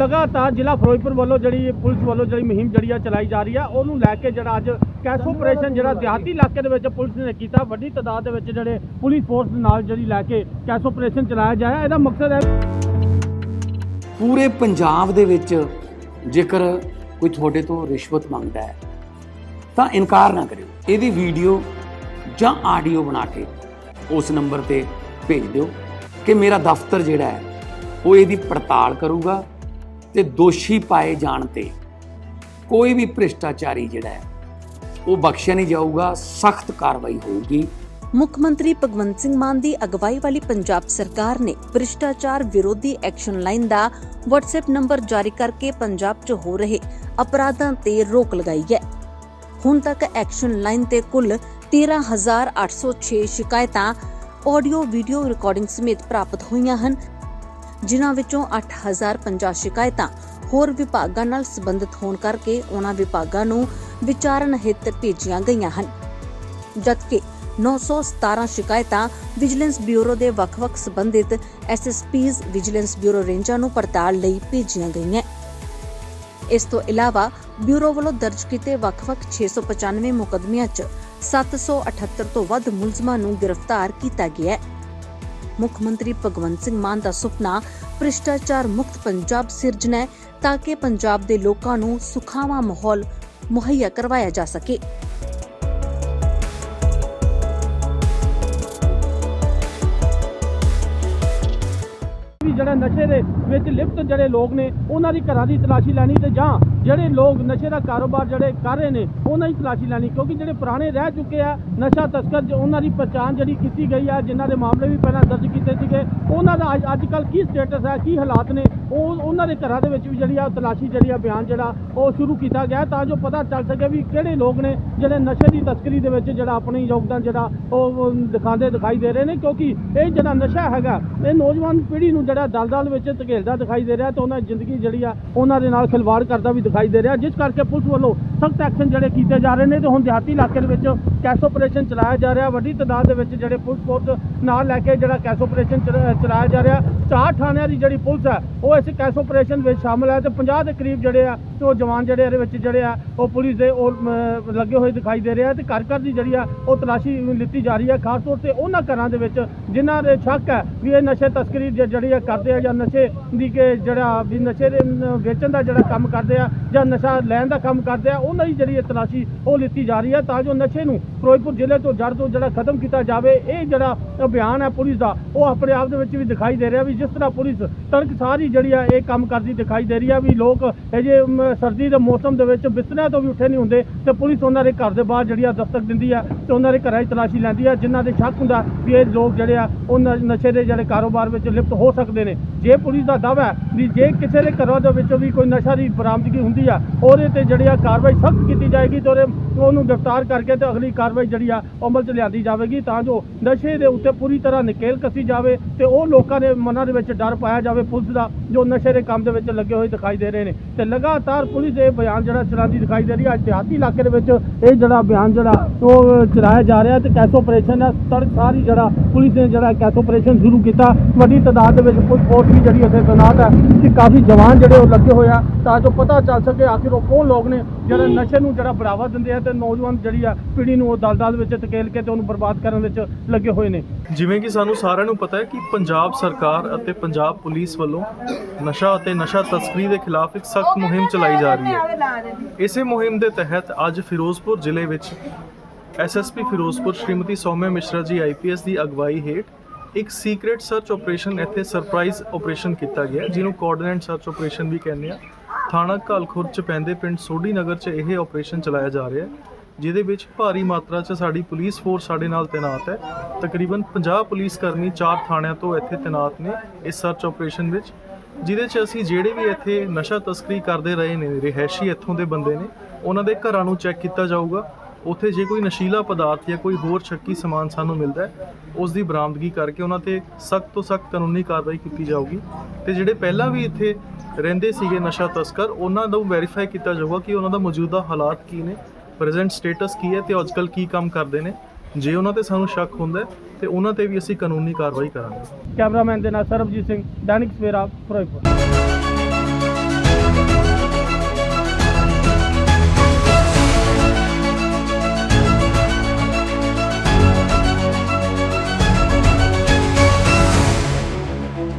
ਲਗਾਤਾਰ ਜ਼ਿਲ੍ਹਾ ਫਿਰੋਜ਼ਪੁਰ ਵੱਲੋਂ ਜਿਹੜੀ ਪੁਲਿਸ ਵੱਲੋਂ ਜਿਹੜੀ ਮੁਹਿੰਮ ਜਿਹੜੀ ਆ ਚਲਾਈ ਜਾ ਰਹੀ ਆ ਉਹਨੂੰ ਲੈ ਕੇ ਜਿਹੜਾ ਅੱਜ ਕੈਸ਼ ਆਪਰੇਸ਼ਨ ਜਿਹੜਾ ਦਿਹਾਤੀ ਇਲਾਕੇ ਦੇ ਵਿੱਚ ਪੁਲਿਸ ਨੇ ਕੀਤਾ ਵੱਡੀ ਤਾਦਾਦ ਦੇ ਵਿੱਚ ਜਿਹੜੇ ਪੁਲਿਸ ਫੋਰਸ ਨਾਲ ਜਿਹੜੀ ਲੈ ਕੇ ਕੈਸ਼ ਆਪਰੇਸ਼ਨ ਚਲਾਇਆ ਜਾਇਆ ਇਹਦਾ ਮਕਸਦ ਹੈ ਪੂਰੇ ਪੰਜਾਬ ਦੇ ਵਿੱਚ ਜੇਕਰ ਕੋਈ ਤੁਹਾਡੇ ਤੋਂ ਰਿਸ਼ਵਤ ਮੰਗਦਾ ਹੈ ਤਾਂ ਇਨਕਾਰ ਨਾ ਕਰਿਓ। ਇਹਦੀ ਵੀਡੀਓ ਜਾਂ ਆਡੀਓ ਬਣਾ ਕੇ ਉਸ ਨੰਬਰ ਤੇ ਭੇਜ ਦਿਓ ਕਿ ਮੇਰਾ ਦਫ਼ਤਰ ਜਿਹੜਾ ਹੈ ਉਹ ਇਹਦੀ ਪੜਤਾਲ ਕਰੂਗਾ ਤੇ ਦੋਸ਼ੀ ਪਾਏ ਜਾਣ ਤੇ ਕੋਈ ਵੀ ਭ੍ਰਿਸ਼ਟਾਚਾਰੀ ਜਿਹੜਾ ਹੈ, ਉਹ ਬਖਸ਼ਿਆ ਨਹੀਂ ਜਾਊਗਾ, ਸਖਤ ਕਾਰਵਾਈ ਹੋਊਗੀ। ਮੁੱਖ ਮੰਤਰੀ ਭਗਵੰਤ ਸਿੰਘ ਮਾਨ ਦੀ ਅਗਵਾਈ ਵਾਲੀ ਪੰਜਾਬ ਸਰਕਾਰ ਨੇ ਭ੍ਰਿਸ਼ਟਾਚਾਰ ਵਿਰੋਧੀ ਐਕਸ਼ਨ ਲਾਈਨ ਦਾ WhatsApp ਨੰਬਰ ਜਾਰੀ ਕਰਕੇ ਪੰਜਾਬ 'ਚ ਹੋ ਰਹੇ ਅਪਰਾਧਾਂ ਤੇ ਰੋਕ ਲਗਾਈ ਹੈ। ਹੁਣ ਤੱਕ ਐਕਸ਼ਨ ਲਾਈਨ ਤੇ ਕੁੱਲ 13806 ਸ਼ਿਕਾਇਤਾਂ ਆਡੀਓ, ਵੀਡੀਓ ਰਿਕਾਰਡਿੰਗ ਸਮੇਤ ਪ੍ਰਾਪਤ ਹੋਈਆਂ ਹਨ। ਜਿਨ੍ਹਾਂ ਵਿੱਚੋਂ 8050 ਸ਼ਿਕਾਇਤਾਂ ਹੋਰ ਵਿਭਾਗਾਂ ਨਾਲ ਸੰਬੰਧਿਤ ਹੋਣ ਕਰਕੇ ਉਹਨਾਂ ਵਿਭਾਗਾਂ ਨੂੰ ਵਿਚਾਰਨ ਹਿੱਤ ਭੇਜੀਆਂ ਗਈਆਂ ਹਨ। ਜਦਕਿ 917 ਸ਼ਿਕਾਇਤਾਂ ਵਿਜੀਲੈਂਸ ਬਿਊਰੋ ਦੇ ਵੱਖ-ਵੱਖ ਸੰਬੰਧਿਤ ਐਸਐਸਪੀਜ਼ ਵਿਜੀਲੈਂਸ ਬਿਊਰੋ ਰੇਂਜਾਂ ਨੂੰ ਪੜਤਾਲ ਲਈ ਭੇਜੀਆਂ ਗਈਆਂ। ਇਸ ਤੋਂ ਇਲਾਵਾ ਬਿਊਰੋ ਵੱਲੋਂ ਦਰਜ ਕੀਤੇ ਵੱਖ-ਵੱਖ 695 ਮੁਕੱਦਮਿਆਂ 'ਚ 778 ਤੋਂ ਵੱਧ ਮੁਲਜ਼ਮਾਂ ਨੂੰ ਗ੍ਰਿਫਤਾਰ ਕੀਤਾ ਗਿਆ ਹੈ। ਮੁੱਖ ਮੰਤਰੀ ਭਗਵੰਤ ਸਿੰਘ ਮਾਨ ਦਾ ਸੁਪਨਾ ਭ੍ਰਿਸ਼ਟਾਚਾਰ ਮੁਕਤ ਪੰਜਾਬ ਸਿਰਜਣਾ ਹੈ ਤਾਂ ਕਿ ਪੰਜਾਬ ਦੇ ਲੋਕਾਂ ਨੂੰ ਸੁਖਾਵਾਂ ਮਾਹੌਲ ਮੁਹੱਈਆ ਕਰਵਾਇਆ ਜਾ ਸਕੇ। ਵੀ ਜਿਹੜੇ ਨਸ਼ੇ ਦੇ ਵਿੱਚ ਲਿਪਤ ਜਿਹੜੇ ਲੋਕ ਨੇ, ਉਹਨਾਂ ਦੀ ਘਰਾਂ ਦੀ ਤਲਾਸ਼ੀ ਲੈਣੀ ਤੇ ਜਾਂ ਜਿਹੜੇ ਲੋਕ ਨਸ਼ੇ ਦਾ ਕਾਰੋਬਾਰ ਜਿਹੜੇ ਕਰ ਰਹੇ ਨੇ, ਉਹਨਾਂ ਦੀ ਤਲਾਸ਼ੀ ਲੈਣੀ, ਕਿਉਂਕਿ ਜਿਹੜੇ ਪੁਰਾਣੇ ਰਹਿ ਚੁੱਕੇ ਆ, ਨਸ਼ਾ ਤਸਕਰ ਉਹਨਾਂ ਦੀ ਪਛਾਣ ਜਿਹੜੀ ਕੀਤੀ ਗਈ ਆ, ਜਿਨ੍ਹਾਂ ਦੇ ਮਾਮਲੇ ਵੀ ਪਹਿਲਾਂ ਦਰਜ ਕੀਤੇ ਸੀਗੇ, ਉਹਨਾਂ ਦਾ ਅੱਜ ਕੱਲ ਕੀ ਸਟੇਟਸ ਹੈ, ਕੀ ਹਾਲਾਤ ਨੇ, ਉਹ, ਉਹਨਾਂ ਦੇ ਘਰਾਂ ਦੇ ਵਿੱਚ ਵੀ ਜਿਹੜੀ ਆ, ਤਲਾਸ਼ੀ ਜਿਹੜੀ ਆ, ਬਿਆਨ ਜਿਹੜਾ, ਉਹ ਸ਼ੁਰੂ ਕੀਤਾ ਗਿਆ ਤਾਂ ਜੋ ਪਤਾ ਚੱਲ ਸਕੇ ਵੀ ਕਿਹੜੇ ਲੋਕ ਨੇ, ਜਿਹੜੇ ਨਸ਼ੇ ਦੀ ਤਸਕਰੀ ਦੇ ਵਿੱਚ ਜਿਹੜਾ ਆਪਣੀ ਯੋਗਦਾਨ ਜਿਹੜਾ, ਉਹ ਉਹ ਦਿਖਾਉਂਦੇ, ਦਿਖਾਈ ਦੇ ਰਹੇ ਨੇ, ਕਿਉਂਕਿ ਇਹ ਜਿਹੜਾ ਨਸ਼ਾ ਹੈਗਾ, ਇਹ ਨੌਜਵਾਨ ਪੀੜ੍ਹੀ ਨੂੰ ਜਿਹੜਾ ਦਲਦਲ ਵਿੱਚ ਧਕੇਲਦਾ ਦਿਖਾਈ ਦੇ ਰਿਹਾ, ਤੇ ਉਹਨਾਂ ਦੀ ਜ਼ਿੰਦਗੀ ਜਿਹੜੀ ਆ, ਉਹਨਾਂ ਦੇ ਨਾਲ ਖਿਲਵਾੜ ਕਰਦਾ ਵੀ ਦਿਖਾਈ ਦੇ ਰਿਹਾ। ਜਿਸ ਕਰਕੇ ਪੁਲਿਸ ਵੱਲੋਂ ਸਖਤ ਐਕਸ਼ਨ ਜਿਹੜੇ ਕੀਤੇ ਜਾ ਰਹੇ ਨੇ ਤੇ ਹੁਣ ਦਿਹਾਤੀ ਇਲਾਕੇ ਦੇ ਵਿੱਚ ਕੈਸ਼ ਆਪਰੇਸ਼ਨ ਚਲਾਇਆ ਜਾ ਰਿਹਾ। ਵੱਡੀ ਤਾਦਾਦ ਦੇ ਵਿੱਚ ਜਿਹੜੇ ਪੁਲਿਸ ਫੋਰਸ ਨਾਲ ਲੈ ਕੇ ਜਿਹੜਾ ਕੈਸ਼ ਆਪਰੇਸ਼ਨ ਚਲਾਇਆ ਜਾ ਰਿਹਾ। ਚਾਰ ਥਾਣਿਆਂ ਦੀ ਜਿਹੜੀ ਪੁਲਿਸ ਹੈ, ਉਹ ਇਸ ਕੈਸ਼ ਆਪਰੇਸ਼ਨ ਵਿੱਚ ਸ਼ਾਮਲ ਹੈ ਤੇ 50 ਦੇ ਕਰੀਬ ਜਿਹੜੇ ਆ, ਤੇ ਉਹ ਜਵਾਨ ਜਿਹੜੇ ਇਹਦੇ ਵਿੱਚ ਜਿਹੜੇ ਆ, ਉਹ ਪੁਲਿਸ ਦੇ ਉਹ ਲੱਗੇ ਹੋਏ ਦਿਖਾਈ ਦੇ ਰਹੇ ਆ ਤੇ ਘਰ ਘਰ ਦੀ ਜਿਹੜੀ ਆ, ਉਹ ਤਲਾਸ਼ੀ ਲਿੱਤੀ ਜਾ ਰਹੀ ਹੈ। ਖਾਸ ਤੌਰ ਤੇ ਉਹਨਾਂ ਘਰਾਂ ਦੇ ਵਿੱਚ ਜਿਨ੍ਹਾਂ ਦੇ ਸ਼ੱਕ ਹੈ ਵੀ ਇਹ ਨਸ਼ੇ ਤਸਕਰੀ ਜਿਹੜੀ ਆ ਕਰਦੇ ਆ ਜਾਂ ਨਸ਼ੇ ਦੀ ਕਿ ਜਿਹੜਾ ਵੀ ਨਸ਼ੇ ਦੇ ਵੇਚਣ ਦਾ ਜਿਹੜਾ ਕੰਮ ਕਰਦੇ ਆ ਜਾਂ ਨਸ਼ਾ ਲੈਣ ਦਾ ਕੰਮ ਕਰਦੇ ਆ, ਉਹਨਾਂ ਦੀ ਜਿਹੜੀ ਇਹ ਤਲਾਸ਼ੀ ਉਹ ਲਿੱਤੀ ਜਾ ਰਹੀ ਹੈ ਤਾਂ ਜੋ ਨਸ਼ੇ ਨੂੰ ਫਿਰੋਜ਼ਪੁਰ ਜ਼ਿਲ੍ਹੇ ਤੋਂ ਜੜ ਤੋਂ ਜਿਹੜਾ ਖਤਮ ਕੀਤਾ ਜਾਵੇ, ਇਹ ਜਿਹੜਾ ਅਭਿਆਨ ਹੈ ਪੁਲਿਸ ਦਾ, ਉਹ ਆਪਣੇ ਆਪ ਦੇ ਵਿੱਚ ਵੀ ਦਿਖਾਈ ਦੇ ਰਿਹਾ ਵੀ ਜਿਸ ਤਰ੍ਹਾਂ ਪੁਲਿਸ ਤੜਕ ਸਾਰੀ ਜਿਹੜੀ ਆ ਇਹ ਕੰਮ ਕਰਦੀ ਦਿਖਾਈ ਦੇ ਰਹੀ ਆ ਵੀ ਲੋਕ ਇਹ ਜੇ ਸਰਦੀ ਦੇ ਮੌਸਮ ਦੇ ਵਿੱਚ ਬਿਸਤਰਿਆਂ ਤੋਂ ਵੀ ਉੱਠੇ ਨਹੀਂ ਹੁੰਦੇ ਤੇ ਪੁਲਿਸ ਉਹਨਾਂ ਦੇ ਘਰ ਦੇ ਬਾਹਰ ਜਿਹੜੀ ਆ ਦਸਤਕ ਦਿੰਦੀ ਆ ਤੇ ਉਹਨਾਂ ਦੇ ਘਰਾਂ 'ਚ ਤਲਾਸ਼ੀ ਲੈਂਦੀ ਆ, ਜਿਨ੍ਹਾਂ ਦੇ ਸ਼ੱਕ ਹੁੰਦਾ ਵੀ ਇਹ ਲੋਕ ਜਿਹੜੇ ਆ, ਉਹ ਨ- ਨਸ਼ੇ ਦੇ ਜਿਹੜੇ ਕਾਰੋਬਾਰ ਵਿੱਚ ਲਿਪਤ ਹੋ ਸਕਦੇ ਨੇ। ਜੇ ਪੁਲਿਸ ਦਾ ਦਾਅਵਾ ਹੈ ਵੀ ਜੇ ਕਿਸੇ ਦੇ ਘਰਾਂ ਦੇ ਵਿੱਚੋਂ ਵੀ ਕੋਈ ਨਸ਼ਾ ਦੀ ਬਰਾਮਦਗੀ ਹੁੰਦੀ ਆ, ਉਹਦੇ ਤੇ ਜਿਹੜੀ ਆ ਕਾਰਵਾਈ ਸਖਤ ਕੀਤੀ ਜਾਏਗੀ ਤੇ ਉਹਦੇ ਉਹਨੂੰ ਗ੍ਰਿਫਤਾਰ ਕਰਕੇ ਤੇ ਅਗਲੀ ਕਾਰਵਾਈ ਜਿਹੜੀ ਆ ਅਮਲ 'ਚ ਲਿਆਂਦੀ ਜਾਵੇਗੀ ਤਾਂ ਜੋ ਨਸ਼ੇ ਦੇ ਉੱਤੇ ਪੂਰੀ ਤਰ੍ਹਾਂ ਨਕੇਲ ਕੱਸੀ ਜਾਵੇ ਤੇ ਉਹ ਲੋਕਾਂ ਦੇ ਮਨਾਂ ਦੇ ਵਿੱਚ ਡਰ ਪਾਇਆ ਜਾਵੇ ਪੁਲਿਸ ਦਾ, ਜੋ ਨਸ਼ੇ ਦੇ ਕੰਮ ਦੇ ਵਿੱਚ ਲੱਗੇ ਹੋਏ ਦਿਖਾਈ ਦੇ ਰਹੇ ਨੇ। ਤੇ ਲਗਾਤਾਰ ਪੁਲਿਸ ਇਹ ਬਿਆਨ ਜਿਹੜਾ ਚਲਾਉਂਦੀ ਦਿਖਾਈ ਦੇ ਰਹੀ ਹੈ ਦਿਹਾਤੀ ਇਲਾਕੇ ਦੇ ਵਿੱਚ ਇਹ ਜਿਹੜਾ ਬਿਆਨ ਜਿਹੜਾ ਉਹ ਚਲਾਇਆ ਜਾ ਰਿਹਾ ਤੇ ਕੈਸ ਆਪਰੇਸ਼ਨ ਹੈ ਤੜਕ ਸਾਰੀ ਜਿਹੜਾ ਪੁਲਿਸ ਨੇ ਜਿਹੜਾ ਕੈਸ ਆਪਰੇਸ਼ਨ ਸ਼ੁਰੂ ਕੀਤਾ। ਵੱਡੀ ਤਾਦਾਦ ਦੇ ਵਿੱਚ ਪੁਲਿਸ ਫੋਰਸ ਵੀ ਜਿਹੜੀ ਉੱਥੇ ਤੈਨਾਤ ਹੈ ਕਿ ਕਾਫੀ ਜਵਾਨ ਜਿਹੜੇ ਉਹ ਲੱਗੇ ਹੋਏ ਆ, ਤਾਂ ਜੋ ਪਤਾ ਚੱਲ ਸਕੇ ਆਖਿਰ ਉਹ ਕੌਣ ਲੋਕ ਨੇ ਜਿਹੜੇ ਨਸ਼ੇ ਨੂੰ ਜਿਹੜਾ ਬੜਾਵਾ ਦਿੰਦੇ ਆ ਤੇ ਨੌਜਵਾਨ ਜਿਹੜੀ ਆ ਪੀੜ੍ਹੀ ਨੂੰ ਉਹ ਦਲਦਲ ਵਿੱਚ ਧਕੇਲ ਕੇ ਤੇ ਉਹਨੂੰ ਬਰਬਾਦ ਕਰਨ ਵਿੱਚ ਲੱਗੇ ਹੋਏ ਨੇ। ਜਿਵੇਂ ਕਿ ਸਾਨੂੰ ਸਾਰਿਆਂ ਨੂੰ ਪਤਾ ਹੈ ਕਿ ਪੰਜਾਬ ਸਰਕਾਰ ਅਤੇ ਪੰਜਾਬ ਪੁਲਿਸ ਵੱਲੋਂ ਨਸ਼ਾ ਅਤੇ ਨਸ਼ਾ ਤਸਕਰੀ ਦੇ ਖਿਲਾਫ ਇੱਕ ਸਖਤ ਮੁਹਿੰਮ ਚਲਾਈ ਜਾ ਰਹੀ ਹੈ। ਇਸੇ ਮੁਹਿੰਮ ਦੇ ਤਹਿਤ ਅੱਜ ਫਿਰੋਜ਼ਪੁਰ ਜ਼ਿਲ੍ਹੇ ਵਿੱਚ ਐਸਐਸਪੀ ਫਿਰੋਜ਼ਪੁਰ ਸ਼੍ਰੀਮਤੀ ਸੌਮਿਆ ਮਿਸ਼ਰਾ ਜੀ ਆਈਪੀਐਸ ਦੀ ਅਗਵਾਈ ਹੇਠ ਇੱਕ ਸੀਕ੍ਰੀਟ ਸਰਚ ਆਪਰੇਸ਼ਨ ਇੱਥੇ ਸਰਪ੍ਰਾਈਜ਼ ਆਪਰੇਸ਼ਨ ਕੀਤਾ ਗਿਆ ਜਿਹਨੂੰ ਕੋਆਰਡੀਨੇਟ ਸਰਚ ਆਪਰੇਸ਼ਨ ਵੀ ਕਹਿੰਦੇ ਆ। ਥਾਣਾ ਘਾਲਖੁਰ ਚ ਪੈਂਦੇ ਪਿੰਡ ਸੋਢੀ ਨਗਰ ਚ ਇਹ ਆਪਰੇਸ਼ਨ ਚਲਾਇਆ ਜਾ ਰਿਹਾ ਹੈ, ਜਿਹਦੇ ਵਿੱਚ ਭਾਰੀ ਮਾਤਰਾ 'ਚ ਸਾਡੀ ਪੁਲਿਸ ਫੋਰਸ ਸਾਡੇ ਨਾਲ ਤੈਨਾਤ ਹੈ। ਤਕਰੀਬਨ 50 ਪੁਲਿਸ ਕਰਮੀ ਚਾਰ ਥਾਣਿਆਂ ਤੋਂ ਇੱਥੇ ਤੈਨਾਤ ਨੇ ਇਸ ਸਰਚ ਆਪਰੇਸ਼ਨ ਵਿੱਚ, ਜਿਹਦੇ 'ਚ ਅਸੀਂ ਜਿਹੜੇ ਵੀ ਇੱਥੇ ਨਸ਼ਾ ਤਸਕਰੀ ਕਰਦੇ ਰਹੇ ਨੇ, ਰਿਹਾਇਸ਼ੀ ਇੱਥੋਂ ਦੇ ਬੰਦੇ ਨੇ, ਉਹਨਾਂ ਦੇ ਘਰਾਂ ਨੂੰ ਚੈੱਕ ਕੀਤਾ ਜਾਊਗਾ। ਉੱਥੇ ਜੇ ਕੋਈ ਨਸ਼ੀਲਾ ਪਦਾਰਥ ਜਾਂ ਕੋਈ ਹੋਰ ਸ਼ੱਕੀ ਸਮਾਨ ਸਾਨੂੰ ਮਿਲਦਾ ਹੈ, ਉਸ ਦੀ ਬਰਾਮਦਗੀ ਕਰਕੇ ਉਹਨਾਂ ਤੇ ਸਖਤ ਤੋਂ ਸਖਤ ਕਾਨੂੰਨੀ ਕਾਰਵਾਈ ਕੀਤੀ ਜਾਊਗੀ। ਤੇ ਜਿਹੜੇ ਪਹਿਲਾਂ ਵੀ ਇੱਥੇ ਰਹਿੰਦੇ ਸੀਗੇ ਨਸ਼ਾ ਤਸਕਰ, ਉਹਨਾਂ ਨੂੰ ਵੈਰੀਫਾਈ ਕੀਤਾ ਜਾਊਗਾ ਕਿ ਉਹਨਾਂ ਦਾ ਮੌਜੂਦਾ ਹਾਲਾਤ ਕੀ ਨੇ ਪ੍ਰੈਜ਼ੈਂਟ ਸਟੇਟਸ ਕੀ ਹੈ ਤੇ ਅੱਜਕੱਲ ਕੀ ਕੰਮ ਕਰਦੇ ਨੇ। ਜੇ ਉਹਨਾਂ ਤੇ ਸਾਨੂੰ ਸ਼ੱਕ ਹੁੰਦਾ ਹੈ, ਤੇ ਉਹਨਾਂ ਤੇ ਵੀ ਅਸੀਂ ਕਾਨੂੰਨੀ ਕਾਰਵਾਈ ਕਰਾਂਗੇ। ਕੈਮਰਾਮੈਨ ਦੇ ਨਾਲ ਸਰਬਜੀਤ ਸਿੰਘ, ਦੈਨਿਕ ਸਵੇਰਾ, ਫਿਰੋਜ਼ਪੁਰ।